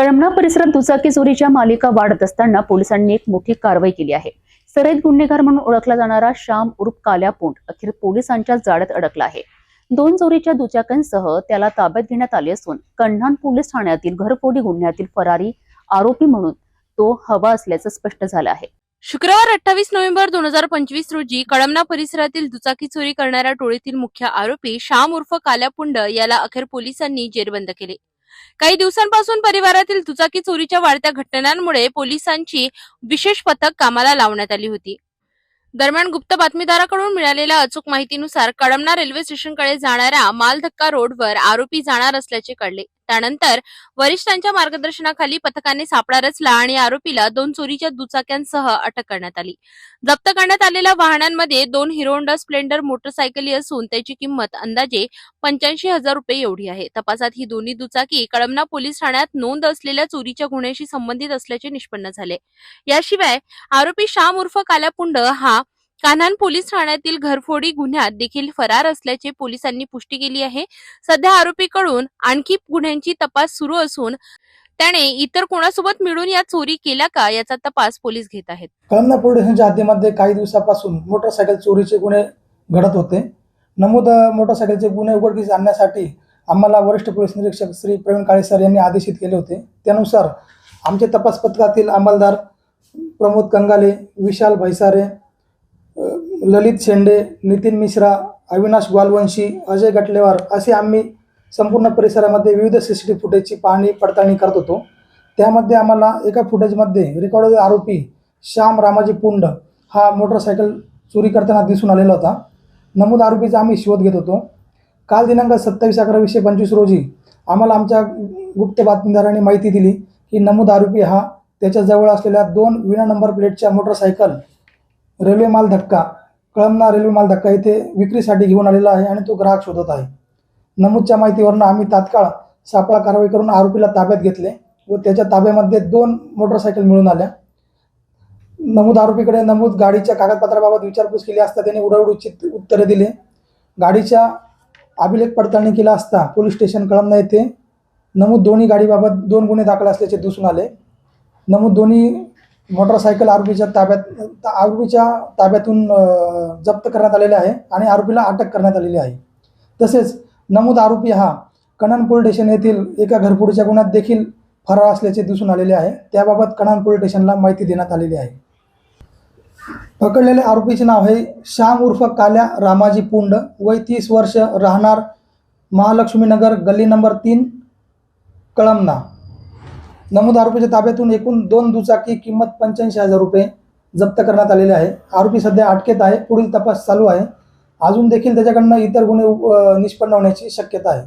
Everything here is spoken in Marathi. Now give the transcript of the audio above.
कळमना परिसरात दुचाकी चोरीच्या मालिका वाढत असताना पोलिसांनी एक मोठी कारवाई केली आहे. सराईत गुन्हेगार म्हणून ओळखला जाणारा श्याम उर्फ काल्या पोंट अखेर पोलिसांच्या जाळ्यात अडकला आहे. दोन चोरीच्या दुचाक्यांसह त्याला ताब्यात घेण्यात आले असून कन्हान पोलीस ठाण्यातील घरफोडी गुन्ह्यातील फरारी आरोपी म्हणून तो हवा असल्याचं स्पष्ट झालं आहे. शुक्रवार अठ्ठावीस नोव्हेंबर दोन हजार पंचवीस रोजी कळमना परिसरातील दुचाकी चोरी करणाऱ्या टोळीतील मुख्य आरोपी श्याम उर्फ काल्यापुंड याला अखेर पोलिसांनी जेरबंद केले. काही दिवसांपासून परिवारातील दुचाकी चोरीच्या वाढत्या घटनांमुळे पोलिसांची विशेष पथक कामाला लावण्यात आली होती. दरम्यान गुप्त बातमीदाराकडून मिळालेल्या अचूक माहितीनुसार कळमना रेल्वे स्टेशनकडे जाणाऱ्या मालधक्का रोडवर आरोपी जाणार असल्याचे कळले. त्यानंतर वरिष्ठांच्या मार्गदर्शनाखाली पथकाने सापळा रचला आणि आरोपीला दोन चोरीच्या दुचाक्यांसह अटक करण्यात आली. जप्त करण्यात आलेल्या वाहनांमध्ये दोन हिरो होंडा स्प्लेंडर मोटरसायकली असून त्याची किंमत अंदाजे पंच्याऐंशी हजार रुपये एवढी आहे. तपासात ही दोन्ही दुचाकी कळमना पोलीस ठाण्यात नोंद असलेल्या चोरीच्या गुन्ह्याशी संबंधित असल्याचे निष्पन्न झाले. याशिवाय आरोपी शाम उर्फ कालापुंड हा कान्हान पोलीस ठाण्यातील घरफोडी गुन्ह्यात देखील फरार असल्याचे पोलिसांनी पुष्टी केली आहे. सध्या आरोपीकडून आणखी गुन्ह्यांची तपास सुरू असून त्याने इतर कोणासोबत मिळून या चोरी केल्या का याचा तपास पोलीस घेत आहेत. कळमना पोलिसांच्या हद्दीमध्ये काही दिवसापासून मोटरसायकल चोरीचे गुन्हे घडत होते. नमूद मोटरसायकलचे गुन्हे उघडकीस आणण्यासाठी आम्हाला वरिष्ठ पोलीस निरीक्षक श्री प्रवीण काळे सर यांनी आदेशित केले होते. त्यानुसार आमचे तपास पथकातील अंमलदार प्रमोद कंगाले विशाल भैसारे ललित शेंडे नितीन मिश्रा अविनाश ग्वालवंशी अजय गटलेवार असे आम्ही संपूर्ण परिसरामध्ये विविध सी सी टी फुटेजची पाहणी पडताळणी करत होतो. त्यामध्ये आम्हाला एका फुटेजमध्ये रेकॉर्ड आरोपी श्याम रामाजी पुंड हा मोटरसायकल चोरी करताना दिसून आलेला होता. नमूद आरोपीचा आम्ही शोध घेत होतो. काल दिनांक सत्तावीस अकरा वीसशे पंचवीस रोजी आम्हाला आमच्या गुप्त बातमीदारांनी माहिती दिली की नमूद आरोपी हा त्याच्याजवळ असलेल्या दोन विना नंबर प्लेटच्या मोटरसायकल रेल्वे माल धक्का कळमना रेल्वे माल धक्का येथे विक्रीसाठी घेऊन आलेला आहे आणि तो ग्राहक शोधत आहे. नमूदच्या माहितीवरून आम्ही तात्काळ सापळा कारवाई करून आरोपीला ताब्यात घेतले व त्याच्या ताब्यामध्ये दोन मोटरसायकल मिळून आल्या. नमूद आरोपीकडे नमूद गाडीच्या कागदपत्राबाबत विचारपूस केली असता त्याने उडवडूची उत्तरे दिले. गाडीच्या अभिलेख पडताळणी केला असता पोलीस स्टेशन कळमना येथे नमूद दोन्ही गाडीबाबत दोन गुन्हे दाखल असल्याचे दिसून आले. नमूद दोन्ही मोटरसायकल आरोपीच्या ताब्यात आरोपीच्या ताब्यातून जप्त करण्यात आलेले आहे आणि आरोपीला अटक करण्यात आलेली आहे. तसेच नमूद आरोपी हा कणान पोलीस स्टेशन येथील एका घरफोडीच्या गुन्ह्यात देखील फरार असल्याचे दिसून आलेले आहे. त्याबाबत कणान पोलीस स्टेशनला माहिती देण्यात आलेली आहे. पकडलेल्या आरोपीचे नाव आहे श्याम उर्फ काल्या रामाजी पुंड. वय तीस वर्ष राहणार महालक्ष्मीनगर गल्ली नंबर तीन कळमना. नमूद आरोपीच्या ताब्यातून एकूण दोन दुचाकी किंमत पंच्याऐंशी हजार रुपये जप्त करण्यात आलेले आहे. आरोपी सध्या अटकेत आहे पुढील तपास चालू आहे. अजून देखील त्याच्याकडनं इतर गुन्हे निष्पन्न होण्याची शक्यता आहे.